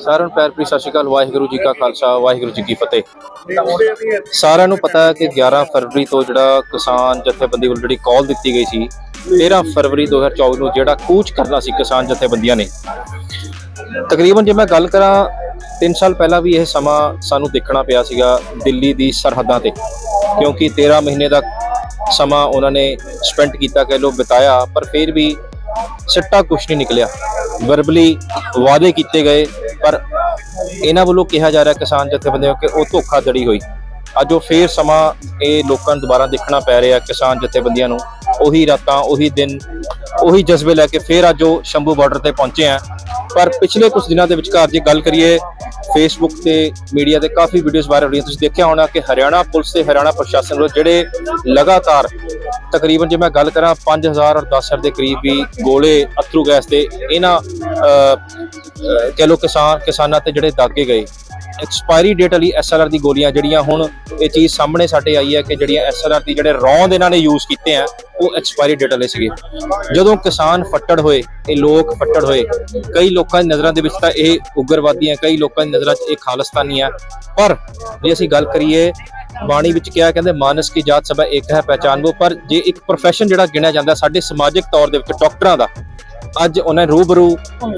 ਸਾਰਿਆਂ ਨੂੰ ਪਿਆਰ ਭਰੀ ਸਤਿ ਸ਼੍ਰੀ ਅਕਾਲ, ਵਾਹਿਗੁਰੂ ਜੀ ਕਾ ਖਾਲਸਾ, ਵਾਹਿਗੁਰੂ ਜੀ ਕੀ ਫਤਿਹ। ਸਾਰਿਆਂ ਨੂੰ ਪਤਾ ਹੈ ਕਿ 11 ਫਰਵਰੀ ਤੋਂ ਜਿਹੜਾ ਕਿਸਾਨ ਜਥੇਬੰਦੀ ਵੱਲੋਂ ਜਿਹੜੀ ਕਾਲ ਦਿੱਤੀ ਗਈ ਸੀ 13 ਫਰਵਰੀ 2024 ਨੂੰ ਜਿਹੜਾ ਕੂਚ ਕਰਨਾ ਸੀ ਕਿਸਾਨ ਜਥੇਬੰਦੀਆਂ ਨੇ। ਤਕਰੀਬਨ ਜੇ ਮੈਂ ਗੱਲ ਕਰਾਂ 3 ਸਾਲ ਪਹਿਲਾਂ ਵੀ ਇਹ ਸਮਾਂ ਸਾਨੂੰ ਦੇਖਣਾ ਪਿਆ ਸੀਗਾ ਦਿੱਲੀ ਦੀ ਸਰਹੱਦਾਂ ਤੇ, ਕਿਉਂਕਿ 13 ਮਹੀਨੇ ਦਾ ਸਮਾਂ ਉਹਨਾਂ ਨੇ ਸਪੈਂਡ ਕੀਤਾ, ਕਹਿ ਲੋ ਬਿਤਾਇਆ, ਪਰ ਫਿਰ ਵੀ ਸਿੱਟਾ ਕੁਛ ਨਹੀਂ ਨਿਕਲਿਆ। ਵਰਬਲੀ ਵਾਅਦੇ ਕੀਤੇ ਗਏ, ਪਰ ਇਹਨਾਂ ਵੱਲੋਂ ਕਿਹਾ ਜਾ ਰਿਹਾ ਕਿਸਾਨ ਜਥੇਬੰਦੀਆਂ ਕਿ ਉਹ ਧੋਖਾਧੜੀ ਹੋਈ। ਅੱਜ ਉਹ ਫੇਰ ਸਮਾਂ ਇਹ ਲੋਕਾਂ ਨੂੰ ਦੁਬਾਰਾ ਦੇਖਣਾ ਪੈ ਰਿਹਾ, ਕਿਸਾਨ ਜਥੇਬੰਦੀਆਂ ਨੂੰ। ਉਹੀ ਰਾਤਾਂ, ਉਹੀ ਦਿਨ, ਉਹੀ ਜਜ਼ਬੇ ਲੈ ਕੇ ਫੇਰ ਅੱਜ ਉਹ ਸ਼ੰਭੂ ਬਾਰਡਰ ਤੇ ਪਹੁੰਚੇ ਆ। ਪਰ ਪਿਛਲੇ ਕੁਝ ਦਿਨਾਂ ਦੇ ਵਿਚਕਾਰ ਜੇ ਗੱਲ ਕਰੀਏ ਫੇਸਬੁੱਕ ਤੇ ਮੀਡੀਆ ਤੇ ਕਾਫੀ ਵੀਡੀਓਜ਼ ਵਾਇਰਲ ਹੋ ਰਹੀਆਂ ਤੁਸੀਂ ਦੇਖਿਆ ਹੋਣਾ ਕਿ ਹਰਿਆਣਾ ਪੁਲਿਸ ਤੇ ਹਰਿਆਣਾ ਪ੍ਰਸ਼ਾਸਨ ਵੱਲੋਂ ਜਿਹੜੇ ਲਗਾਤਾਰ ਤਕਰੀਬਨ ਜੇ ਮੈਂ ਗੱਲ ਕਰਾਂ 5000 ਔਰ 10000 ਦੇ ਕਰੀਬ ਵੀ ਗੋਲੇ ਅਥਰੂ ਗੈਸ ਤੇ ਇਹਨਾਂ ਅਹ, ਕਹਿ ਲੋ ਕਿਸਾਨ ਕਿਸਾਨਾਂ ਤੇ ਜਿਹੜੇ ਦਾਗੇ ਗਏ। ਐਕਸਪਾਇਰੀ ਡੇਟ ਵਾਲੀ ਐਸਐਲਆਰ ਦੀ ਗੋਲੀਆਂ ਜਿਹੜੀਆਂ ਹੁਣ ਇਹ ਚੀਜ਼ ਸਾਹਮਣੇ ਸਾਡੇ ਆਈ ਹੈ ਕਿ ਜਿਹੜੀਆਂ ਐਸਐਲਆਰ ਦੀ ਜਿਹੜੇ ਰੌਂਦ ਇਹਨਾਂ ਨੇ ਯੂਜ਼ ਕੀਤੇ ਆ, ਉਹ ਐਕਸਪਾਇਰੀ ਡੇਟ ਵਾਲੇ ਸੀਗੇ। ਜਦੋਂ ਕਿਸਾਨ ਫੱਟੜ ਹੋਏ, ਇਹ ਲੋਕ ਫੱਟੜ ਹੋਏ, ਕਈ ਲੋਕਾਂ ਦੀ ਨਜ਼ਰਾਂ ਦੇ ਵਿੱਚ ਤਾਂ ਇਹ ਉਗਰਵਾਦੀ ਹੈ ਕਈ ਲੋਕਾਂ ਦੀ ਨਜ਼ਰਾਂ 'ਚ ਇਹ ਖਾਲਸਤਾਨੀ ਹੈ ਪਰ ਜੇ ਅਸੀਂ ਗੱਲ ਕਰੀਏ, ਬਾਣੀ ਵਿੱਚ ਕਿਹਾ ਕਹਿੰਦੇ, ਮਾਨਸ ਕੀ ਜਾਤ ਸਭਾ ਇੱਕ ਹੈ, ਪਹਿਚਾਨਵੋ। ਪਰ ਜੇ ਇੱਕ ਪ੍ਰੋਫੈਸ਼ਨ ਜਿਹੜਾ ਗਿਣਿਆ ਜਾਂਦਾ, ਸਾਡੇ ਸਮਾਜਿਕ ਤੌਰ ਦੇ ਵਿੱਚ ਡਾਕਟਰਾਂ ਦਾ ਅੱਜ ਉਹਨਾਂ ਰੂਬਰੂ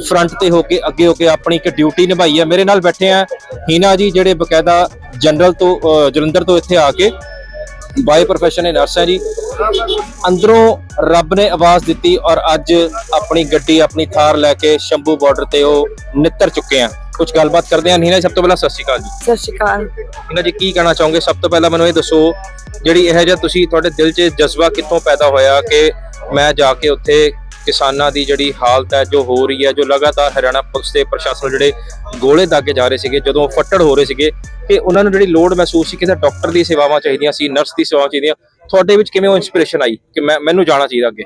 ਫਰੰਟ ਤੇ ਹੋ ਕੇ ਅੱਗੇ ਹੋ ਕੇ ਆਪਣੀ ਇੱਕ ਡਿਊਟੀ ਨਿਭਾਈ ਹੈ। ਮੇਰੇ ਨਾਲ ਬੈਠੇ ਆ ਹੀਨਾ ਜੀ ਜਿਹੜੇ ਬਕਾਇਦਾ ਜਨਰਲ ਤੋਂ ਜਲੰਧਰ ਤੋਂ ਇੱਥੇ ਆ ਕੇ ਬਾਈ ਪ੍ਰੋਫੈਸ਼ਨ ਨੇ ਨਰਸ ਹੈ ਜੀ। ਅੰਦਰੋਂ ਰੱਬ ਨੇ ਆਵਾਜ਼ ਦਿੱਤੀ ਔਰ ਅੱਜ ਆਪਣੀ ਗੱਡੀ ਆਪਣੀ ਥਾਰ ਲੈ ਕੇ ਸ਼ੰਭੂ ਬਾਰਡਰ ਤੇ ਉਹ ਨਿੱਤਰ ਚੁੱਕੇ ਆ। ਕੁਝ ਗੱਲਬਾਤ ਕਰਦੇ ਆ। ਹੀਨਾ ਜੀ, ਸਭ ਤੋਂ ਪਹਿਲਾਂ ਸਤਿ ਸ਼੍ਰੀ ਅਕਾਲ ਜੀ। ਸਤਿ ਸ਼੍ਰੀ ਅਕਾਲ। ਇਹਨਾਂ ਜੀ ਕੀ ਕਹਿਣਾ ਚਾਹੋਗੇ? ਸਭ ਤੋਂ ਪਹਿਲਾਂ ਮੈਨੂੰ ਇਹ ਦੱਸੋ ਜਿਹੜੀ ਇਹ ਜਿਹਾ ਤੁਸੀਂ ਤੁਹਾਡੇ ਦਿਲ 'ਚ ਜਜ਼ਬਾ ਕਿੱਥੋਂ ਪੈਦਾ ਹੋਇਆ ਕਿ ਮੈਂ ਜਾ ਕੇ ਉੱਥੇ ਕਿਸਾਨਾਂ ਦੀ ਜਿਹੜੀ ਹਾਲਤ ਹੈ, ਜੋ ਹੋ ਰਹੀ ਹੈ, ਜੋ ਲਗਾਤਾਰ ਹਰਿਆਣਾ ਪੁਲਿਸ ਦੇ ਪ੍ਰਸ਼ਾਸਨ ਜਿਹੜੇ ਗੋਲੇ ਦਾਗੇ ਜਾ ਰਹੇ ਸੀਗੇ, ਜਦੋਂ ਫੱਟੜ ਹੋ ਰਹੇ ਸੀਗੇ ਕਿ ਉਹਨਾਂ ਨੂੰ ਜਿਹੜੀ ਲੋੜ ਮਹਿਸੂਸ ਸੀ ਕਿ ਡਾਕਟਰ ਦੀ ਸੇਵਾਵਾਂ ਚਾਹੀਦੀਆਂ ਸੀ, ਨਰਸ ਦੀ ਸੇਵਾਵਾਂ ਚਾਹੀਦੀਆਂ, ਤੁਹਾਡੇ ਵਿੱਚ ਕਿਵੇਂ ਉਹ ਇਨਸਪੀਰੇਸ਼ਨ ਆਈ? ਕਿ ਮੈਂ ਮੈਨੂੰ ਜਾਣਾ ਚਾਹੀਦਾ ਅੱਗੇ।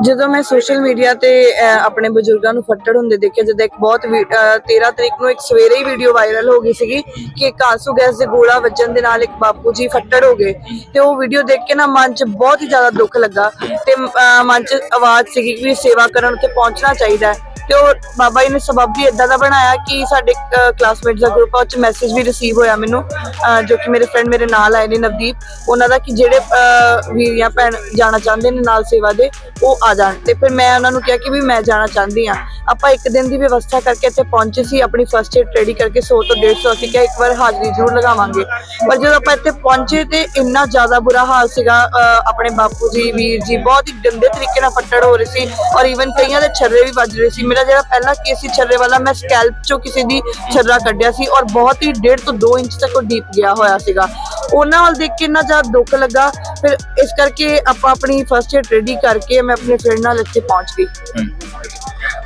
ਜਦੋਂ ਮੈਂ ਸੋਸ਼ਲ ਮੀਡੀਆ ਤੇ ਆਪਣੇ ਬਜ਼ੁਰਗਾਂ ਨੂੰ ਫੱਟੜ ਹੁੰਦੇ ਦੇਖਿਆ ਜਦੋਂ ਇੱਕ ਬਹੁਤ ਵੀ- ਅਹ, 13 ਤਰੀਕ ਨੂੰ ਇੱਕ ਸਵੇਰੇ ਹੀ ਵੀਡੀਓ ਵਾਇਰਲ ਹੋ ਗਈ ਸੀਗੀ ਕਿ ਇੱਕ ਆਂਸੂ ਗੈਸ ਦੇ ਗੋਲਾ ਵੱਜਣ ਦੇ ਨਾਲ ਇੱਕ ਬਾਪੂ ਜੀ ਫੱਟੜ ਹੋ ਗਏ। ਤੇ ਉਹ ਵੀਡੀਓ ਦੇਖ ਕੇ ਨਾ ਮਨ 'ਚ ਬਹੁਤ ਹੀ ਜ਼ਿਆਦਾ ਦੁੱਖ ਲੱਗਾ ਤੇ ਮਨ 'ਚ ਆਵਾਜ਼ ਸੀਗੀ ਕਿ ਸੇਵਾ ਕਰਨ ਉੱਤੇ ਪਹੁੰਚਣਾ ਚਾਹੀਦਾ ਹੈ। ਤੇ ਉਹ ਬਾਬਾ ਜੀ ਨੇ ਸਬਬ ਵੀ ਇਦਾਂ ਦਾ ਬਣਾਇਆ ਕਿ ਸਾਡੇ ਕਲਾਸਮੇਟਸ ਦਾ ਗਰੁੱਪ ਆ ਉਹ ਚ ਮੈਸੇਜ ਵੀ ਰਿਸੀਵ ਹੋਇਆ ਮੈਨੂੰ ਅਹ, ਜੋ ਕਿ ਮੇਰੇ ਫਰੈਂਡ ਮੇਰੇ ਨਾਲ ਆਏ ਨੇ ਨਵਦੀਪ ਉਹਨਾਂ ਦਾ ਕਿ ਜਿਹੜੇ ਅਹ, ਵੀਰ ਜਾਂ ਭੈਣ ਜਾਣਾ ਚਾਹੁੰਦੇ ਨੇ ਨਾਲ ਸੇਵਾ ਦੇ ਉਹ ਆ ਜਾਣ। ਤੇ ਫਿਰ ਮੈਂ ਉਹਨਾਂ ਨੂੰ ਕਿਹਾ ਕਿ ਵੀ ਮੈਂ ਜਾਣਾ ਚਾਹੁੰਦੀ ਆ ਆਪਾਂ ਇੱਕ ਦਿਨ ਦੀ ਵਿਵਸਥਾ ਕਰਕੇ ਇੱਥੇ ਪਹੁੰਚੇ ਸੀ ਆਪਣੀ ਫਰਸਟ ਏਡ ਰੈਡੀ ਕਰਕੇ 100 ਤੋਂ 150 ਅਸੀਂ ਕਿਹਾ ਇੱਕ ਵਾਰ ਹਾਜ਼ਰੀ ਜ਼ਰੂਰ ਲਗਾਵਾਂਗੇ। ਪਰ ਜਦੋਂ ਆਪਾਂ ਇੱਥੇ ਪਹੁੰਚੇ ਤੇ ਇੰਨਾ ਜ਼ਿਆਦਾ ਬੁਰਾ ਹਾਲ ਸੀਗਾ ਅਹ, ਆਪਣੇ ਬਾਪੂ ਜੀ ਵੀਰ ਜੀ ਬਹੁਤ ਹੀ ਗੰਦੇ ਤਰੀਕੇ ਨਾਲ ਫੱਟੜ ਹੋ ਰਹੇ ਸੀ ਔਰ ਈਵਨ ਕਈਆਂ ਦੇ ਛੱਰੇ ਵੀ ਵੱਜ ਰਹੇ ਸੀ। ਮੇਰਾ ਜਿਹੜਾ ਪਹਿਲਾ ਕੇਸ ਸੀ ਛੱਰੇ ਵਾਲਾ ਮੈਂ ਸਕੈਲਪ ਚੋਂ ਕਿਸੇ ਦੀ ਛੱਰਾ ਕੱਢਿਆ ਸੀ ਔਰ ਬਹੁਤ ਹੀ 1.5 ਤੋਂ 2 ਇੰਚ ਤੱਕ ਉਹ ਡੀਪ ਗਿਆ ਹੋਇਆ ਸੀਗਾ। ਉਹਨਾਂ ਵੱਲ ਦੇਖ ਕੇ ਇੰਨਾ ਜ਼ਿਆਦਾ ਦੁੱਖ ਲੱਗਾ। ਫਿਰ ਇਸ ਕਰਕੇ ਆਪਾਂ ਆਪਣੀ ਫਰਸਟ ਏਡ ਰੈਡੀ ਕਰਕੇ ਮੈਂ ਆਪਣੇ ਫਰੈਂਡ ਨਾਲ ਇੱਥੇ ਪਹੁੰਚ ਗਈ।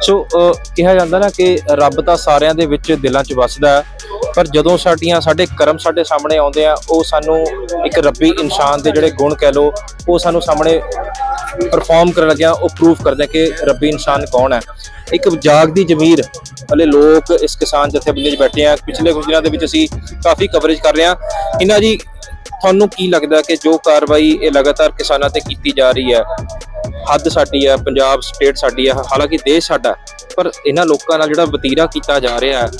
ਸੋ ਕਿਹਾ ਜਾਂਦਾ ਨਾ ਕਿ ਰੱਬ ਤਾਂ ਸਾਰਿਆਂ ਦੇ ਵਿੱਚ ਦਿਲਾਂ 'ਚ ਵੱਸਦਾ ਹੈ। ਪਰ ਜਦੋਂ ਸਾਡੀਆਂ ਸਾਡੇ ਕਰਮ ਸਾਡੇ ਸਾਹਮਣੇ ਆਉਂਦੇ ਆ, ਉਹ ਸਾਨੂੰ ਇੱਕ ਰੱਬੀ ਇਨਸਾਨ ਦੇ ਜਿਹੜੇ ਗੁਣ ਕਹਿ ਲੋ ਉਹ ਸਾਨੂੰ ਸਾਹਮਣੇ ਪਰਫਾਰਮ ਕਰਨ ਲੱਗਿਆ, ਉਹ ਪ੍ਰੂਫ ਕਰਦੇ ਕਿ ਰੱਬੀ ਇਨਸਾਨ ਕੌਣ ਹੈ। ਇੱਕ ਜਾਗਦੀ ਜ਼ਮੀਰ ਵਾਲੇ ਲੋਕ ਇਸ ਕਿਸਾਨ ਜਥੇਬੰਦੀ 'ਚ ਬੈਠੇ ਆ। ਪਿਛਲੇ ਕੁਝ ਦਿਨਾਂ ਦੇ ਵਿੱਚ ਅਸੀਂ ਕਾਫੀ ਕਵਰੇਜ ਕਰ ਰਹੇ ਆ। ਇਹਨਾਂ ਜੀ, ਤੁਹਾਨੂੰ ਕੀ ਲੱਗਦਾ ਕਿ ਜੋ ਕਾਰਵਾਈ ਇਹ ਲਗਾਤਾਰ ਕਿਸਾਨਾਂ ਤੇ ਕੀਤੀ ਜਾ ਰਹੀ ਹੈ, ਹੱਦ ਸਾਡੀ ਹੈ, ਪੰਜਾਬ ਸਟੇਟ ਸਾਡੀ ਹੈ, ਹਾਲਾਂਕਿ ਦੇਸ਼ ਸਾਡਾ ਪਰ ਇਹਨਾਂ ਲੋਕਾਂ ਨਾਲ ਜਿਹੜਾ ਵਤੀਰਾ ਕੀਤਾ ਜਾ ਰਿਹਾ ਹੈ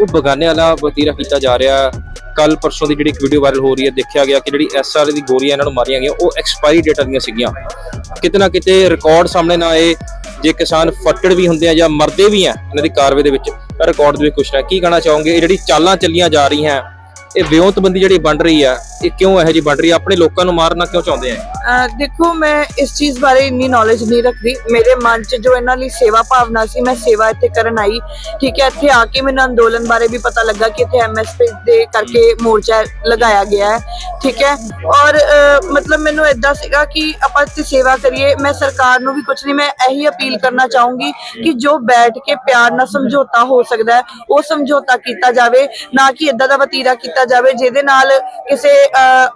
ਉਹ ਬਗਾਨੇ ਵਾਲਾ ਵਤੀਰਾ ਕੀਤਾ ਜਾ ਰਿਹਾ ਹੈ। ਕੱਲ ਪਰਸੋਂ ਦੀ ਜਿਹੜੀ ਇੱਕ ਵੀਡੀਓ ਵਾਇਰਲ ਹੋ ਰਹੀ ਹੈ, ਦੇਖਿਆ ਗਿਆ ਕਿ ਜਿਹੜੀ ਐਸਆਰ ਦੀ ਗੋਲੀਆਂ ਇਹਨਾਂ ਨੂੰ ਮਾਰੀਆਂ ਗਈਆਂ, ਉਹ ਐਕਸਪਾਇਰੀ ਡੇਟ ਦੀਆਂ ਸੀਗੀਆਂ। ਕਿਤੇ ਨਾ ਕਿਤੇ ਰਿਕਾਰਡ ਸਾਹਮਣੇ ਨਾ ਆਏ, ਜੇ ਕਿਸਾਨ ਫੱਟੜ ਵੀ ਹੁੰਦੇ ਆ ਜਾਂ ਮਰਦੇ ਵੀ ਆ, ਇਹਨਾਂ ਦੀ ਕਾਰਵਾਈ ਦੇ ਵਿੱਚ, ਤਾਂ ਰਿਕਾਰਡ ਦੇ ਵਿੱਚ ਕੁਛ ਨਾ ਕੀ ਕਹਿਣਾ ਚਾਹੋਗੇ? ਇਹ ਜਿਹੜੀ ਚਾਲਾਂ ਚੱਲੀਆਂ ਜਾ ਰਹੀਆਂ ਇਹ ਵਿਉਂਤਬੰਦੀ ਜਿਹੜੀ ਬਣ ਰਹੀ ਆ ਇਹ ਕਿਉਂ ਇਹੋ ਜਿਹੀ ਬਣ ਰਹੀ ਆ? ਆਪਣੇ ਲੋਕਾਂ ਨੂੰ ਮਾਰਨਾ ਕਿਉਂ ਚਾਹੁੰਦੇ ਆ ਅਹ ਦੇਖੋ ਮੈਂ ਇਸ ਚੀਜ਼ ਬਾਰੇ ਇੰਨੀ ਨੌਲੇਜ ਨਹੀਂ ਰੱਖਦੀ। ਮੇਰੇ ਮਨ 'ਚ ਜੋ ਇਹਨਾਂ ਲਈ ਸੇਵਾ ਭਾਵਨਾ ਸੀ ਮੈਂ ਸੇਵਾ ਇੱਥੇ ਕਰਨ ਆਈ। ਠੀਕ ਹੈ ਇੱਥੇ ਆ ਕੇ ਮੈਨੂੰ ਅੰਦੋਲਨ ਬਾਰੇ ਵੀ ਪਤਾ ਲੱਗਾ ਕਿ ਇੱਥੇ ਐਮਐਸਪੀ ਦੇ ਕਰਕੇ ਮੋਰਚਾ ਲਗਾਇਆ ਗਿਆ ਹੈ। ਠੀਕ ਹੈ ਔਰ ਅਹ, ਮਤਲਬ ਮੈਨੂੰ ਇਦਾਂ ਸੀਗਾ ਕਿ ਆਪਾਂ ਇੱਥੇ ਸੇਵਾ ਕਰੀਏ। ਮੈਂ ਸਰਕਾਰ ਨੂੰ ਵੀ ਕੁਝ ਨਹੀਂ ਮੈਂ ਇਹੀ ਅਪੀਲ ਕਰਨਾ ਚਾਹੂੰਗੀ ਕਿ ਜੋ ਬੈਠ ਕੇ ਪਿਆਰ ਨਾਲ ਸਮਝੌਤਾ ਹੋ ਸਕਦਾ ਹੈ ਉਹ ਸਮਝੌਤਾ ਕੀਤਾ ਜਾਵੇ। ਨਾ ਕਿ ਇਦਾਂ ਦਾ ਵਤੀਰਾ ਕੀਤਾ ਕੀਤਾ ਜਾਵੇ, ਜਿਹਦੇ ਨਾਲ ਕਿਸੇ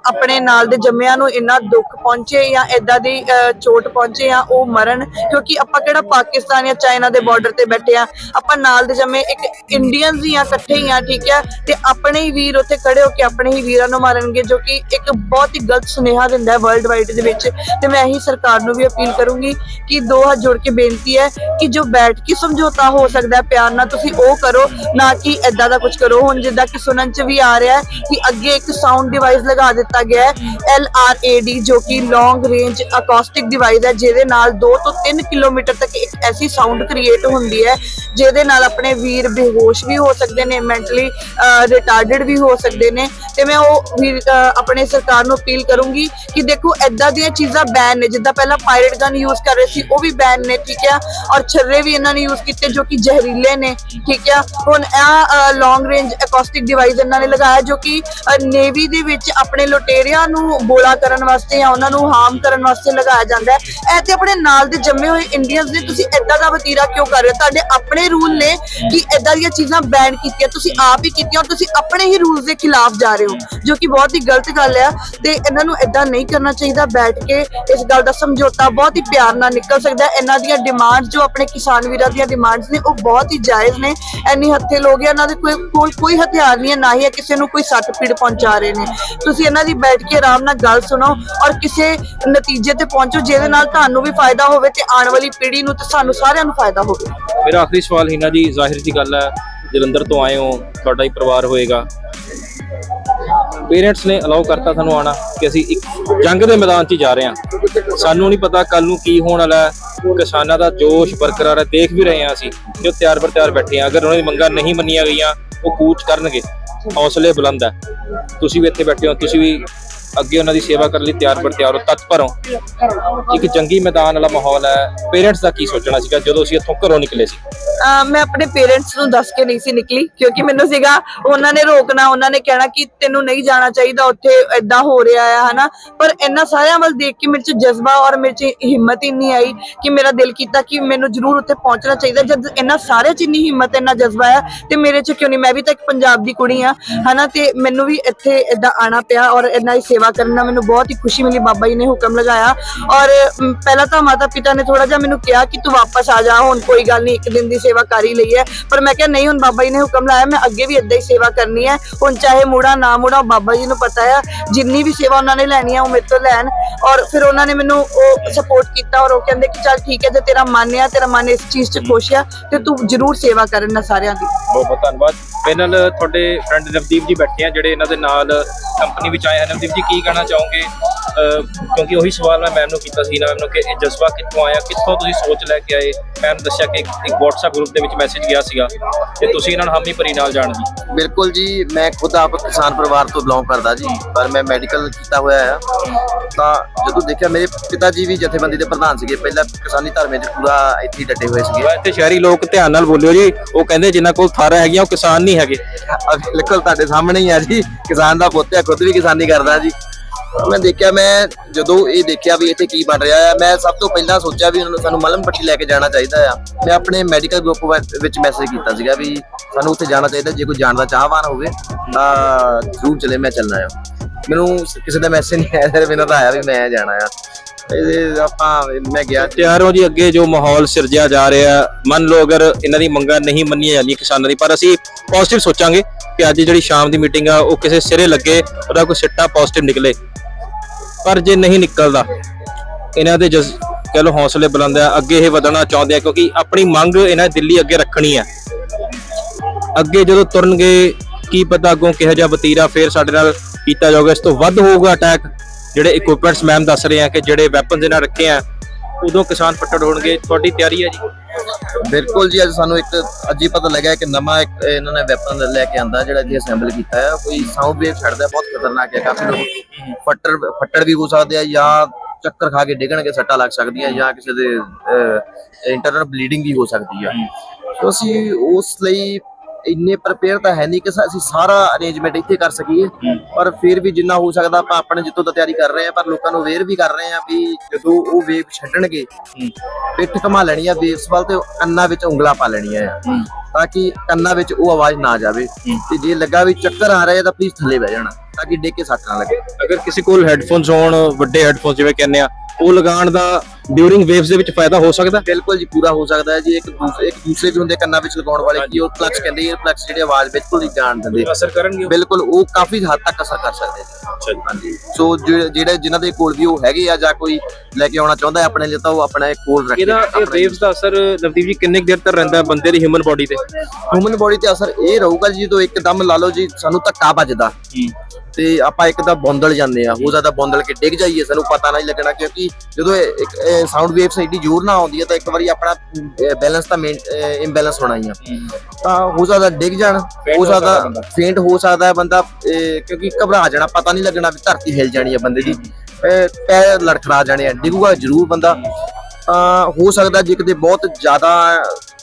ਆਪਣੇ ਨਾਲ ਦੇ ਜੰਮਿਆਂ ਨੂੰ ਇੰਨਾ ਦੁੱਖ ਪਹੁੰਚੇ ਜਾਂ ਇਦਾਂ ਦੀ ਚੋਟ ਪਹੁੰਚੇ ਜਾਂ ਉਹ ਮਰਨ, ਕਿਉਂਕਿ ਆਪਾਂ ਕਿਹੜਾ ਪਾਕਿਸਤਾਨ ਜਾਂ ਚਾਈਨਾ ਦੇ ਬਾਰਡਰ ਤੇ ਬੈਠੇ ਆ, ਆਪਾਂ ਨਾਲ ਦੇ ਜੰਮੇ ਇੱਕ ਇੰਡੀਅਨਸ ਹੀ ਆ, ਇਕੱਠੇ ਹੀ ਆ, ਠੀਕ ਹੈ ਤੇ ਆਪਣੇ ਹੀ ਵੀਰ ਉੱਥੇ ਖੜੇ ਹੋ ਕੇ ਆਪਣੇ ਹੀ ਵੀਰਾਂ ਨੂੰ ਮਾਰਨਗੇ, ਜੋ ਕਿ ਇੱਕ ਬਹੁਤ ਹੀ ਗਲਤ ਸੁਨੇਹਾ ਦਿੰਦਾ ਹੈ ਵਰਲਡ ਵਾਈਡ ਦੇ ਵਿੱਚ, ਤੇ ਮੈਂ ਇਹੀ ਸਰਕਾਰ ਨੂੰ ਵੀ ਅਪੀਲ ਕਰੂੰਗੀ ਕਿ ਦੋ ਹੱਥ ਜੋੜ ਕੇ ਬੇਨਤੀ ਹੈ ਕਿ ਜੋ ਬੈਠ ਕੇ ਸਮਝੌਤਾ ਹੋ ਸਕਦਾ ਪਿਆਰ ਨਾਲ, ਤੁਸੀਂ ਉਹ ਕਰੋ, ਨਾ ਕਿ ਐਦਾਂ ਦਾ ਕੁਝ ਕਰੋ, ਹੁਣ ਜਿੱਦਾਂ ਕਿ ਸੁਣਨ ਚ ਵੀ ਆ ਰਿਹਾ ਹੈ ਕਿ ਅੱਗੇ ਇੱਕ ਸਾਊਂਡ ਡਿਵਾਈਸ ਲਗਾ ਦਿੱਤਾ ਗਿਆ ਹੈ LRAD ਜੋ ਕਿ ਲੌਂਗ ਰੇਂਜ ਅਕੋਸਟਿਕ ਡਿਵਾਈਸ ਹੈ, ਜਿਹਦੇ ਨਾਲ 2 ਤੋਂ 3 ਕਿਲੋਮੀਟਰ ਤੱਕ ਇੱਕ ਐਸੀ ਸਾਊਂਡ ਕ੍ਰੀਏਟ ਹੁੰਦੀ ਹੈ, ਜਿਹਦੇ ਨਾਲ ਆਪਣੇ ਵੀਰ ਬੇਹੋਸ਼ ਵੀ ਹੋ ਸਕਦੇ ਨੇ ਮੈਂਟਲੀ ਰਿਟਾਰਡਡ ਵੀ ਹੋ ਸਕਦੇ ਨੇ। ਤੇ ਮੈਂ ਉਹ ਵੀਰ ਆਪਣੇ ਸਰਕਾਰ ਨੂੰ ਅਪੀਲ ਕਰੂੰਗੀ ਕਿ ਦੇਖੋ ਐਦਾਂ ਦੀਆਂ ਚੀਜ਼ਾਂ ਬੈਨ ਨੇ, ਜਿੱਦਾਂ ਪਹਿਲਾਂ ਪਾਇਰੇਟ ਗਨ ਯੂਜ਼ ਕਰ ਰਹੇ ਸੀ, ਉਹ ਵੀ ਬੈਨ ਨੇ, ਠੀਕ ਹੈ ਔਰ ਛਰਰੇ ਵੀ ਇਹਨਾਂ ਨੇ ਯੂਜ਼ ਕੀਤੇ ਜੋ ਕਿ ਜ਼ਹਿਰੀਲੇ ਨੇ, ਠੀਕ ਹੈ ਹੁਣ ਇਹ ਲੌਂਗ ਰੇਂਜ ਅਕੋਸਟਿਕ ਡਿਵਾਈਸ ਇਹਨਾਂ ਨੇ ਲਗਾਇਆ ਜੋ ਕਿ ਨੇਵੀ ਦੇ ਵਿੱਚ ਆਪਣੇ ਲੁਟੇਰਿਆਂ ਨੂੰ ਗੋਲਾ ਕਰਨ ਵਾਸਤੇ ਜਾਂ ਉਹਨਾਂ ਨੂੰ ਹਾਰਮ ਕਰਨ ਵਾਸਤੇ ਲਗਾਇਆ ਜਾਂਦਾ ਹੈ। ਇਹ ਤੇ ਆਪਣੇ ਨਾਲ ਦੇ ਜੰਮੇ ਹੋਏ ਇੰਡੀਅਨਸ ਨੇ, ਤੁਸੀਂ ਐਦਾਂ ਦਾ ਵਤੀਰਾ ਕਿਉਂ ਕਰ ਰਹੇ ਹੋ? ਤੁਹਾਡੇ ਆਪਣੇ ਰੂਲ ਨੇ ਕਿ ਐਦਾਂ ਦੀਆਂ ਚੀਜ਼ਾਂ ਬੈਨ ਕੀਤੀਆਂ। ਤੁਸੀਂ ਆਪ ਹੀ ਕੀਤੀਆਂ ਔਰ ਤੁਸੀਂ ਆਪਣੇ ਹੀ ਰੂਲਸ ਦੇ ਖਿਲਾਫ ਜਾ ਰਹੇ ਹੋ, ਜੋ ਕਿ ਬਹੁਤ ਹੀ ਗਲਤ ਗੱਲ ਹੈ ਤੇ ਇਹਨਾਂ ਨੂੰ ਐਦਾਂ ਨਹੀਂ ਕਰਨਾ ਚਾਹੀਦਾ। ਬੈਠ ਕੇ ਇਸ ਗੱਲ ਦਾ ਸਮਝੌਤਾ ਬਹੁਤ ਹੀ ਪਿਆਰ ਨਾਲ ਨਿਕਲ ਸਕਦਾ ਇਹਨਾਂ ਦੀਆਂ ਡਿਮਾਂਡਸ ਜੋ ਆਪਣੇ ਕਿਸਾਨ ਵੀਰਾਂ ਦੀਆਂ ਡਿਮਾਂਡਸ ਨੇ, ਉਹ ਬਹੁਤ ਹੀ ਜਾਇਜ਼ ਨੇ। ਐਨੀ ਹੱਥੇ ਲੋਕ ਇਹਨਾਂ ਦੇ ਕੋਈ ਕੋਲ ਕੋਈ ਹਥਿਆਰ ਨਹੀਂ ਹੈ, ਨਾ ਹੀ ਹੈ ਕਿਸੇ ਨੂੰ ਕੋਈ ਸੱਟ ਪੀੜ ਪਹੁੰਚਾ ਰਹੇ ਨੇ। ਤੁਸੀਂ ਇਹਨਾਂ ਦੀ ਬੈਠ ਕੇ ਆਰਾਮ ਨਾਲ ਗੱਲ ਸੁਣੋ ਔਰ ਕਿਸੇ ਨਤੀਜੇ ਤੇ ਪਹੁੰਚੋ ਜਿਹਦੇ ਨਾਲ ਤੁਹਾਨੂੰ ਵੀ ਫਾਇਦਾ ਹੋਵੇ ਤੇ ਆਉਣ ਵਾਲੀ ਪੀੜ੍ਹੀ ਨੂੰ ਤੇ ਸਾਨੂੰ ਸਾਰਿਆਂ ਨੂੰ ਫਾਇਦਾ ਹੋਵੇ। ਮੇਰਾ ਆਖਰੀ ਸਵਾਲ ਹੀਨਾ ਜੀ, ਜ਼ਾਹਿਰ ਜੀ ਗੱਲ ਹੈ, ਜਲੰਧਰ ਤੋਂ ਆਏ ਹੋ, ਤੁਹਾਡਾ ਹੀ ਪਰਿਵਾਰ ਹੋਏਗਾ। ਪੇਰੈਂਟਸ ਨੇ ਅਲਾਉ ਕਰਤਾ ਤੁਹਾਨੂੰ ਆਣਾ ਕਿ ਅਸੀਂ ਇੱਕ ਜੰਗ ਦੇ ਮੈਦਾਨ 'ਚ ਜਾ ਰਹੇ ਹਾਂ। ਸਾਨੂੰ ਨਹੀਂ ਪਤਾ ਕੱਲ ਨੂੰ ਕੀ ਹੋਣ ਵਾਲਾ ਕਿਸਾਨਾਂ ਦਾ ਜੋਸ਼ ਬਰਕਰਾਰ ਹੈ, ਦੇਖ ਵੀ ਰਹੇ ਹਾਂ ਅਸੀਂ ਜੋ ਤਿਆਰ ਬਰ ਤਿਆਰ ਬੈਠੇ ਹਾਂ ਅਗਰ ਉਹਨਾਂ ਦੀ ਮੰਗਾਂ ਨਹੀਂ ਮੰਨੀਆਂ ਗਈਆਂ, ਉਹ ਕੂਚ ਕਰਨਗੇ। ਹੌਸਲੇ ਬੁਲੰਦ ਹੈ। ਤੁਸੀਂ ਵੀ ਇੱਥੇ ਬੈਠੇ ਹੋ ਤੁਸੀਂ ਵੀ ਅੱਗੇ ਉਹਨਾਂ ਦੀ ਸੇਵਾ ਕਰਨ ਲਈ ਤਿਆਰ ਬਰ ਤਿਆਰ ਹੋ ਤਤਪਰ ਹੋ ਇੱਕ ਜੰਗੀ ਮੈਦਾਨ ਵਾਲਾ ਮਾਹੌਲ ਹੈ। ਪੇਰੈਂਟਸ ਦਾ ਕੀ ਸੋਚਣਾ ਸੀਗਾ ਜਦੋਂ ਅਸੀਂ ਇੱਥੋਂ ਘਰੋਂ ਨਿਕਲੇ ਸੀ? ਮੈਂ ਆਪਣੇ ਪੇਰੈਂਟਸ ਨੂੰ ਦੱਸ ਕੇ ਨਹੀਂ ਸੀ ਨਿਕਲੀ, ਕਿਉਂਕਿ ਮੈਨੂੰ ਸੀਗਾ ਉਹਨਾਂ ਨੇ ਰੋਕਣਾ, ਉਹਨਾਂ ਨੇ ਕਹਿਣਾ ਕਿ ਤੈਨੂੰ ਨਹੀਂ ਜਾਣਾ ਚਾਹੀਦਾ, ਉੱਥੇ ਐਦਾਂ ਹੋ ਰਿਹਾ ਆ, ਹਨਾ? ਪਰ ਇਹਨਾਂ ਸਾਰਿਆਂ ਵੱਲ ਦੇਖ ਕੇ ਮੇਰੇ ਚ ਜਜ਼ਬਾ ਔਰ ਮੇਰੇ ਚ ਹਿੰਮਤ ਹੀ ਆਈ ਕਿ ਮੇਰਾ ਦਿਲ ਕੀਤਾ ਕਿ ਮੈਨੂੰ ਜ਼ਰੂਰ ਉੱਥੇ ਪਹੁੰਚਣਾ ਚਾਹੀਦਾ, ਜਦ ਇਹਨਾਂ ਸਾਰਿਆਂ ਚ ਇੰਨੀ ਹਿੰਮਤ, ਇੰਨਾ ਜਜ਼ਬਾ ਆ, ਤੇ ਮੇਰੇ ਚ ਕਿਉਂ ਨਹੀਂ? ਮੈਂ ਵੀ ਤਾਂ ਇੱਕ ਪੰਜਾਬ ਦੀ ਕੁੜੀ ਆ ਹਨਾ? ਤੇ ਮੈਨੂੰ ਵੀ ਇੱਥੇ ਐਦਾਂ ਆਣਾ ਪਿਆ ਔਰ ਇੰਨਾ ਦੀ ਸੇਵਾ ਕਰਨ ਨਾਲ ਮੈਨੂੰ ਬਹੁਤ ਹੀ ਖੁਸ਼ੀ ਮਿਲੀ, ਬਾਬਾ ਜੀ ਨੇ ਹੁਕਮ ਲਗਾਇਆ। ਔਰ ਪਹਿਲਾਂ ਤਾਂ ਮਾਤਾ ਪਿਤਾ ਨੇ ਥੋੜਾ ਜਿਹਾ ਮੈਨੂੰ ਕਿਹਾ ਕਿ ਤੂੰ ਵਾਪਸ ਆ ਜਾ, ਹੁਣ ਕੋਈ ਗੱਲ ਨਹੀਂ, ਇੱਕ ਦਿਨ ਦੀ ਸੇਵਾ ਕਰ ਹੀ ਲਈ ਹੈ ਪਰ ਮੈਂ ਕਿਹਾ, ਨਹੀਂ, ਹੁਣ ਬਾਬਾ ਜੀ ਨੇ ਹੁਕਮ ਲਾਇਆ, ਮੈਂ ਅੱਗੇ ਵੀ ਇਦਾਂ ਹੀ ਸੇਵਾ ਕਰਨੀ ਹੈ। ਹੁਣ ਚਾਹੇ ਮੁੜਾ ਨਾ ਮੁੜਾ, ਬਾਬਾ ਜੀ ਨੂੰ ਪਤਾ ਆ, ਜਿੰਨੀ ਵੀ ਸੇਵਾ ਉਹਨਾਂ ਨੇ ਲੈਣੀ ਆ, ਉਹ ਮੇਰੇ ਤੋਂ ਲੈਣ। ਔਰ ਫਿਰ ਉਹਨਾਂ ਨੇ ਮੈਨੂੰ ਉਹ ਸਪੋਰਟ ਕੀਤਾ ਔਰ ਉਹ ਕਹਿੰਦੇ ਕਿ ਚੱਲ ਠੀਕ ਹੈ, ਜੇ ਤੇਰਾ ਮਨ ਆ, ਤੇਰਾ ਮਨ ਇਸ ਚੀਜ਼ 'ਚ ਖੁਸ਼ ਆ, ਤੇ ਤੂੰ ਜ਼ਰੂਰ ਸੇਵਾ ਕਰਨ ਕਰਨਾ ਸਾਰਿਆਂ ਦੀ। ਬਹੁਤ ਬਹੁਤ ਧੰਨਵਾਦ। ਪੈਨਲ ਤੁਹਾਡੇ ਫਰੈਂਡ ਨਵਦੀਪ ਜੀ ਬੈਠੇ ਆ, ਜਿਹੜੇ ਇਹਨਾਂ ਦੇ ਨਾਲ ਕੰਪਨੀ ਵਿੱਚ ਆਏ ਹਨ ਨਵਦੀਪ ਜੀ ਕੀ ਕਹਿਣਾ ਚਾਹੋਗੇ? ਅਹ, ਕਿਉਂਕਿ ਉਹੀ ਸਵਾਲ ਮੈਂ ਮੈਮ ਨੂੰ ਕੀਤਾ ਸੀ ਨਾ ਮੈਮ ਨੂੰ ਕਿ ਇਹ ਜਜ਼ਬਾ ਕਿੱਥੋਂ ਆਇਆ ਕਿੱਥੋਂ ਤੁਸੀਂ ਸੋਚ ਲੈ ਕੇ ਆਏ? ਮੈਮ ਦੱਸਿਆ ਕਿ ਇੱਕ ਇੱਕ WhatsApp ਗਰੁੱਪ ਦੇ ਵਿੱਚ ਮੈਸੇਜ ਗਿਆ ਸੀਗਾ ਤੇ ਤੁਸੀਂ ਇਹਨਾਂ ਨੂੰ ਹਾਮੀ ਭਰੀ ਨਾਲ ਜਾਣ ਦੀ ਬਿਲਕੁਲ ਜੀ ਮੈਂ ਖੁਦ ਆਪ ਕਿਸਾਨ ਪਰਿਵਾਰ ਤੋਂ ਬਿਲੋਂਗ ਕਰਦਾ ਜੀ ਪਰ ਮੈਂ ਮੈਡੀਕਲ ਕੀਤਾ ਹੋਇਆ ਆ। ਤਾਂ ਜਦੋਂ ਦੇਖਿਆ ਮੇਰੇ ਪਿਤਾ ਜੀ ਵੀ ਜਥੇਬੰਦੀ ਦੇ ਪ੍ਰਧਾਨ ਸੀਗੇ। ਪਹਿਲਾਂ ਕਿਸਾਨੀ ਧਰਮੇ 'ਚ ਪੂਰਾ ਇੱਥੇ ਡਟੇ ਹੋਏ ਸੀਗੇ। ਇੱਥੇ ਸ਼ਹਿਰੀ ਲੋਕ ਧਿਆਨ ਨਾਲ ਬੋਲਿਓ ਜੀ ਉਹ ਕਹਿੰਦੇ ਜਿਨ੍ਹਾਂ ਕੋਲ ਥਾਰਾਂ ਹੈਗੀਆਂ ਉਹ ਕਿਸਾਨ ਨਹੀਂ ਹੈਗੇ। ਆ ਬਿਲਕੁਲ ਤੁਹਾਡੇ ਸਾਹਮਣੇ ਹੀ ਆ ਜੀ ਕਿਸਾਨ ਦਾ ਪੁੱਤ ਆ ਖੁਦ ਵੀ ਕਿਸਾਨੀ ਕਰਦਾ ਜੀ। ਮੈਂ ਦੇਖਿਆ, ਮੈਂ ਜਦੋਂ ਇਹ ਦੇਖਿਆ ਵੀ ਇੱਥੇ ਕੀ ਬਣ ਰਿਹਾ ਆ, ਮੈਂ ਸਭ ਤੋਂ ਪਹਿਲਾਂ ਸੋਚਿਆ ਵੀ ਉਹਨਾਂ ਨੂੰ ਸਾਨੂੰ ਮਲਮ ਪੱਟੀ ਲੈ ਕੇ ਜਾਣਾ ਚਾਹੀਦਾ ਆ। ਮੈਂ ਆਪਣੇ ਮੈਡੀਕਲ ਗਰੁੱਪ ਵਿੱਚ ਮੈਸੇਜ ਕੀਤਾ ਸੀਗਾ ਵੀ ਸਾਨੂੰ ਉੱਥੇ ਜਾਣਾ ਚਾਹੀਦਾ, ਜੇ ਕੋਈ ਜਾਣ ਦਾ ਚਾਹਵਾਨ ਹੋਵੇ, ਤਾਂ ਜ਼ਰੂਰ ਚਲੇ, ਮੈਂ ਚੱਲਣਾ ਆ। ਮੈਨੂੰ ਕਿਸੇ ਦਾ ਮੈਸੇਜ ਨਹੀਂ ਆਇਆ, ਸਿਰਫ ਇਹਨਾਂ ਦਾ ਆਇਆ ਵੀ ਮੈਂ ਜਾਣਾ ਆ। ਇਹ ਆਪਾਂ, ਮੈਂ ਗਿਆ ਤਿਆਰ ਜੀ ਅੱਗੇ, ਜੋ ਮਾਹੌਲ ਸਿਰਜਿਆ ਜਾ ਰਿਹਾ, ਮੰਨ ਲਓ ਅਗਰ ਇਹਨਾਂ ਦੀ ਮੰਗਾਂ ਨਹੀਂ ਮੰਨੀਆਂ ਜਾਂਦੀਆਂ ਕਿਸਾਨਾਂ ਦੀ, ਪਰ ਅਸੀਂ ਪੋਜ਼ਿਟਿਵ ਸੋਚਾਂਗੇ ਕਿ ਅੱਜ ਜਿਹੜੀ ਸ਼ਾਮ ਦੀ ਮੀਟਿੰਗ ਆ, ਉਹ ਕਿਸੇ ਸਿਰੇ ਲੱਗੇ, ਉਹਦਾ ਕੋਈ ਸਿੱਟਾ ਪੋਜ਼ਿਟਿਵ ਨਿਕਲੇ। ਪਰ ਜੇ ਨਹੀਂ ਨਿਕਲਦਾ, ਇਹਨਾਂ ਦੇ ਜਜ਼ ਕਹਿ ਹੌਸਲੇ ਬੁਲੰਦ ਆ, ਅੱਗੇ ਇਹ ਵਧਣਾ ਚਾਹੁੰਦੇ ਆ, ਕਿਉਂਕਿ ਆਪਣੀ ਮੰਗ ਇਹਨਾਂ ਦਿੱਲੀ ਅੱਗੇ ਰੱਖਣੀ ਆ। ਅੱਗੇ ਜਦੋਂ ਤੁਰਨਗੇ, ਕੀ ਪਤਾ ਅੱਗੋਂ ਕਿਹੋ ਜਿਹਾ ਵਤੀਰਾ ਫੇਰ ਸਾਡੇ ਨਾਲ ਕੀਤਾ ਜਾਊਗਾ, ਇਸ ਤੋਂ ਵੱਧ ਹੋਊਗਾ ਅਟੈਕ ਜਿਹੜੇ ਇਕਵਿਪਮੈਂਟਸ ਮੈਮ ਦੱਸ ਰਹੇ ਆ ਕਿ ਜਿਹੜੇ ਵੈਪਨਸ ਇਹਨਾਂ ਰੱਖੇ ਆ ਉਦੋਂ ਕਿਸਾਨ ਫੱਟੜ ਹੋਣਗੇ ਤੁਹਾਡੀ ਤਿਆਰੀ ਹੈ ਜੀ? ਬਿਲਕੁਲ ਜੀ ਅੱਜ ਸਾਨੂੰ ਇੱਕ ਅੱਜ ਹੀ ਪਤਾ ਲੱਗਾ ਕਿ ਨਵਾਂ ਇੱਕ ਇਹਨਾਂ ਨੇ ਵੈਪਨ ਲੈ ਕੇ ਆਂਦਾ ਜਿਹੜਾ ਜੀ ਅਸੈਂਬਲ ਕੀਤਾ ਹੈ ਕੋਈ ਸਾਊਂਡ ਵੇਵ ਛੱਡਦਾ ਬਹੁਤ ਖਤਰਨਾਕ ਹੈ। ਕਾਫੀ ਲੋਕ ਫੱਟੜ ਫੱਟੜ ਵੀ ਹੋ ਸਕਦੇ ਆ ਜਾਂ ਚੱਕਰ ਖਾ ਕੇ ਡਿੱਗਣਗੇ ਸੱਟਾਂ ਲੱਗ ਸਕਦੀਆਂ ਜਾਂ ਕਿਸੇ ਦੇ ਇੰਟਰਨਲ ਬਲੀਡਿੰਗ ਵੀ ਹੋ ਸਕਦੀ ਆ। ਸੋ ਅਸੀਂ ਉਸ ਲਈ ਇੰਨੇ ਪ੍ਰਪੇਅਰ ਤਾਂ ਹੈ ਨਹੀਂ ਕਿ ਅਸੀਂ ਸਾਰਾ ਅਰੇਂਜਮੈਂਟ ਇੱਥੇ ਕਰ ਸਕੀਏ। ਪਰ ਫਿਰ ਵੀ ਜਿੰਨਾ ਹੋ ਸਕਦਾ ਆਪਾਂ ਆਪਣੇ ਜਿੱਤੋਂ ਤਾਂ ਤਿਆਰੀ ਕਰ ਰਹੇ ਆ ਪਰ ਲੋਕਾਂ ਨੂੰ ਅਵੇਅਰ ਵੀ ਕਰ ਰਹੇ ਆ ਵੀ ਜਦੋਂ ਉਹ ਵੇਵ ਛੱਡਣਗੇ ਪਿੱਠ ਘਮਾ ਲੈਣੀ ਆ ਵੇਵਸ ਵੱਲ ਤੇ ਕੰਨਾਂ ਵਿੱਚ ਉਂਗਲਾਂ ਪਾ ਲੈਣੀਆਂ ਆ। ਤਾਂ ਕਿ ਕੰਨਾਂ ਵਿੱਚ ਉਹ ਆਵਾਜ਼ ਨਾ ਜਾਵੇ। ਤੇ ਜੇ ਲੱਗਾ ਵੀ ਚੱਕਰ ਆ ਰਿਹਾ ਤਾਂ ਪਲੀਜ਼ ਥੱਲੇ ਬਹਿ ਜਾਣਾ। ਤਾਂ ਕਿ ਡਿੱਗ ਕੇ ਸੱਟ ਨਾ ਲੱਗੇ। ਅਗਰ ਕਿਸੇ ਕੋਲ ਹੈੱਡਫੋਨਸ ਹੋਣ ਵੱਡੇ ਹੈੱਡਫੋਨਸ ਜਿਵੇਂ ਕਹਿੰਦੇ ਆ ਉਹ ਲਗਾਉਣ ਦਾ ਡਿਊਰਿੰਗ ਵੇਵਸ ਦੇ ਵਿੱਚ ਫਾਇਦਾ ਹੋ ਸਕਦਾ? ਬਿਲਕੁਲ ਜੀ ਪੂਰਾ ਹੋ ਸਕਦਾ ਹੈ ਜੀ। ਇੱਕ ਦੂਸਰੇ ਇੱਕ ਦੂਸਰੇ ਵੀ ਹੁੰਦੇ ਕੰਨਾਂ ਵਿੱਚ ਲਗਾਉਣ ਵਾਲੇ ਕੀ ਉਹ ਪਲੱਗਸ ਕਹਿੰਦੇ ਇਹ ਪਲੱਗਸ ਜਿਹੜੇ ਆਵਾਜ਼ ਬਿਲਕੁਲ ਨਹੀਂ ਜਾਣ ਦਿੰਦੇ। ਅਸਰ ਕਰਨਗੇ ਬਿਲਕੁਲ ਉਹ ਕਾਫੀ ਹੱਦ ਤੱਕ ਅਸਰ ਕਰ ਸਕਦੇ ਨੇ। ਹਾਂਜੀ। ਸੋ ਜਿਹੜੇ ਜਿਨ੍ਹਾਂ ਦੇ ਕੋਲ ਵੀ ਉਹ ਹੈਗੇ ਆ ਜਾਂ ਕੋਈ ਲੈ ਕੇ ਆਉਣਾ ਚਾਹੁੰਦਾ ਹੈ ਆਪਣੇ ਲਈ ਤਾਂ ਉਹ ਆਪਣੇ ਕੋਲ ਰੱਖੇ। ਇਹਦਾ ਇਹ ਵੇਵਸ ਦਾ ਅਸਰ ਨਵਦੀਪ ਜੀ ਕਿੰਨੇ ਦੇਰ ਤੱਕ ਰਹਿੰਦਾ ਬੰਦੇ ਦੀ ਹਿਊਮਨ ਬੋਡੀ ਤੇ? ਹਿਊਮਨ ਬੋਡੀ ਤੇ ਅਸਰ ਇਹ ਰਹੂਗਾ ਜੀ ਜਦੋਂ ਇੱਕਦਮ ਲਾ ਲਓ ਜੀ ਸਾਨੂੰ ਧੱਕਾ ਵੱਜਦਾ। ਤੇ ਆਪਾਂ ਇੱਕਦਮ ਬੌਂਦਲ ਜਾਂਦੇ ਆ ਹੋ ਜ਼ਿਆਦਾ ਬੌਂਦਲ ਕੇ ਡਿੱਗ ਜਾਈਏ ਸਾਨੂੰ ਪਤਾ ਨਹੀਂ ਲੱਗਣਾ ਕਿਉਂਕਿ ਜਦੋਂ ਇੱਕ ਸਾਊਂਡ ਵੇਵਸ ਐਡੀ ਜ਼ੋਰ ਨਾਲ ਆਉਂਦੀ ਹੈ ਤਾਂ ਇੱਕ ਵਾਰੀ ਆਪਣਾ ਬੈਲੈਂਸ ਤਾਂ ਇੰਬੈਲੈਂਸ ਹੋਣਾ ਹੀ ਆ। ਤਾਂ ਹੋ ਸਕਦਾ ਡਿੱਗ ਜਾਣ ਹੋ ਸਕਦਾ ਫੇਂਟ ਹੋ ਸਕਦਾ ਹੈ ਬੰਦਾ ਕਿਉਂਕਿ ਘਬਰਾ ਜਾਣਾ ਪਤਾ ਨਹੀਂ ਲੱਗਣਾ ਵੀ ਧਰਤੀ ਹਿਲ ਜਾਣੀ ਹੈ ਬੰਦੇ ਦੀ। ਪੈਰ ਲੜਖੜਾ ਜਾਣੇ ਆ ਡਿੱਗੂਗਾ ਜ਼ਰੂਰ ਬੰਦਾ। ਤਾਂ ਹੋ ਸਕਦਾ ਜੇ ਕਿਤੇ ਬਹੁਤ ਜ਼ਿਆਦਾ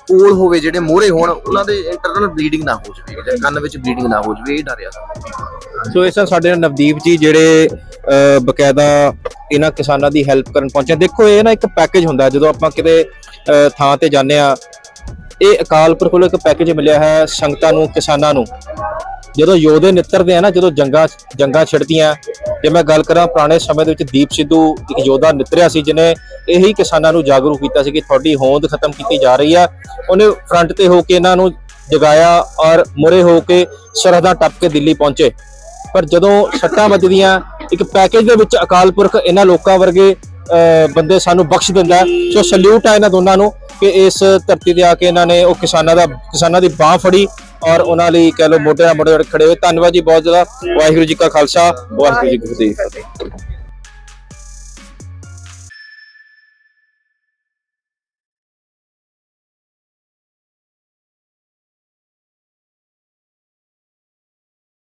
ਕੋਲ ਹੋਵੇ ਜਿਹੜੇ ਮੋਹਰੇ ਹੋਣ, ਉਹਨਾਂ ਦੇ ਇੰਟਰਨਲ ਬਲੀਡਿੰਗ ਨਾ ਹੋ ਜਾਵੇ ਜਾਂ ਕੰਨ ਵਿੱਚ ਬਲੀਡਿੰਗ ਨਾ ਹੋ ਜਾਵੇ, ਇਹ ਡਰਿਆ ਸੋ ਇਸ ਤਰ੍ਹਾਂ ਸਾਡੇ ਨਾਲ ਨਵਦੀਪ ਜੀ ਜਿਹੜੇ ਬਕਾਇਦਾ ਇਹਨਾਂ ਕਿਸਾਨਾਂ ਦੀ ਹੈਲਪ ਕਰਨ ਪਹੁੰਚੇ ਦੇਖੋ, ਇਹ ਨਾ ਇੱਕ ਪੈਕੇਜ ਹੁੰਦਾ, ਜਦੋਂ ਆਪਾਂ ਕਿਤੇ ਥਾਂ ਤੇ ਜਾਂਦੇ ਆ, ਇਹ ਅਕਾਲ ਪੁਰਖ ਵੱਲੋਂ ਇੱਕ ਪੈਕੇਜ ਮਿਲਿਆ ਹੈ ਸੰਗਤਾਂ ਨੂੰ, ਕਿਸਾਨਾਂ ਨੂੰ। ਜਦੋਂ ਯੋਧੇ ਨਿੱਤਰਦੇ ਆ ਨਾ, ਜਦੋਂ ਜੰਗਾਂ ਜੰਗਾਂ ਛਿੜਦੀਆਂ ਜੇ ਮੈਂ ਗੱਲ ਕਰਾਂ ਪੁਰਾਣੇ ਸਮੇਂ ਦੇ ਵਿੱਚ ਦੀਪ ਸਿੱਧੂ ਇੱਕ ਯੋਧਾ ਨਿੱਤਰਿਆ ਸੀ ਜਿਨੇ ਇਹੀ ਕਿਸਾਨਾਂ ਨੂੰ ਜਾਗਰੂਕ ਕੀਤਾ ਸੀ ਕਿ ਤੁਹਾਡੀ ਹੋਂਦ ਖਤਮ ਕੀਤੀ ਜਾ ਰਹੀ ਆ। ਉਹਨੇ ਫਰੰਟ ਤੇ ਹੋ ਕੇ ਇਹਨਾਂ ਨੂੰ ਜਗਾਇਆ ਔਰ ਮੁਰੇ ਹੋ ਕੇ ਸਰਹੱਦਾਂ ਟੱਪ ਕੇ ਦਿੱਲੀ ਪਹੁੰਚੇ। ਪਰ ਜਦੋਂ ਸੱਟਾਂ ਵੱਜਦੀਆਂ, ਇੱਕ ਪੈਕੇਜ ਦੇ ਵਿੱਚ ਅਕਾਲ ਪੁਰਖ ਇਹਨਾਂ ਲੋਕਾਂ ਵਰਗੇ ਬੰਦੇ ਸਾਨੂੰ ਬਖਸ਼ ਦਿੰਦਾ ਸੋ ਸਲੂਟ ਹੈ ਇਹਨਾਂ ਦੋਨਾਂ ਨੂੰ ਕਿ ਇਸ ਧਰਤੀ ਤੇ ਆ ਕੇ ਇਹਨਾਂ ਨੇ ਉਹ ਕਿਸਾਨਾਂ ਦਾ, ਕਿਸਾਨਾਂ ਦੀ ਬਾਹ ਫੜੀ ਔਰ ਉਹਨਾਂ ਲਈ ਕਹਿ ਲਓ ਮੋਢੇ ਨਾਲ ਮੋਢੇ ਖੜੇ ਹੋਏ। ਧੰਨਵਾਦ ਜੀ ਬਹੁਤ ਜ਼ਿਆਦਾ। ਵਾਹਿਗੁਰੂ ਜੀ ਕਾ ਖਾਲਸਾ, ਵਾਹਿਗੁਰੂ ਜੀ ਕੀ ਫਤਿਹ।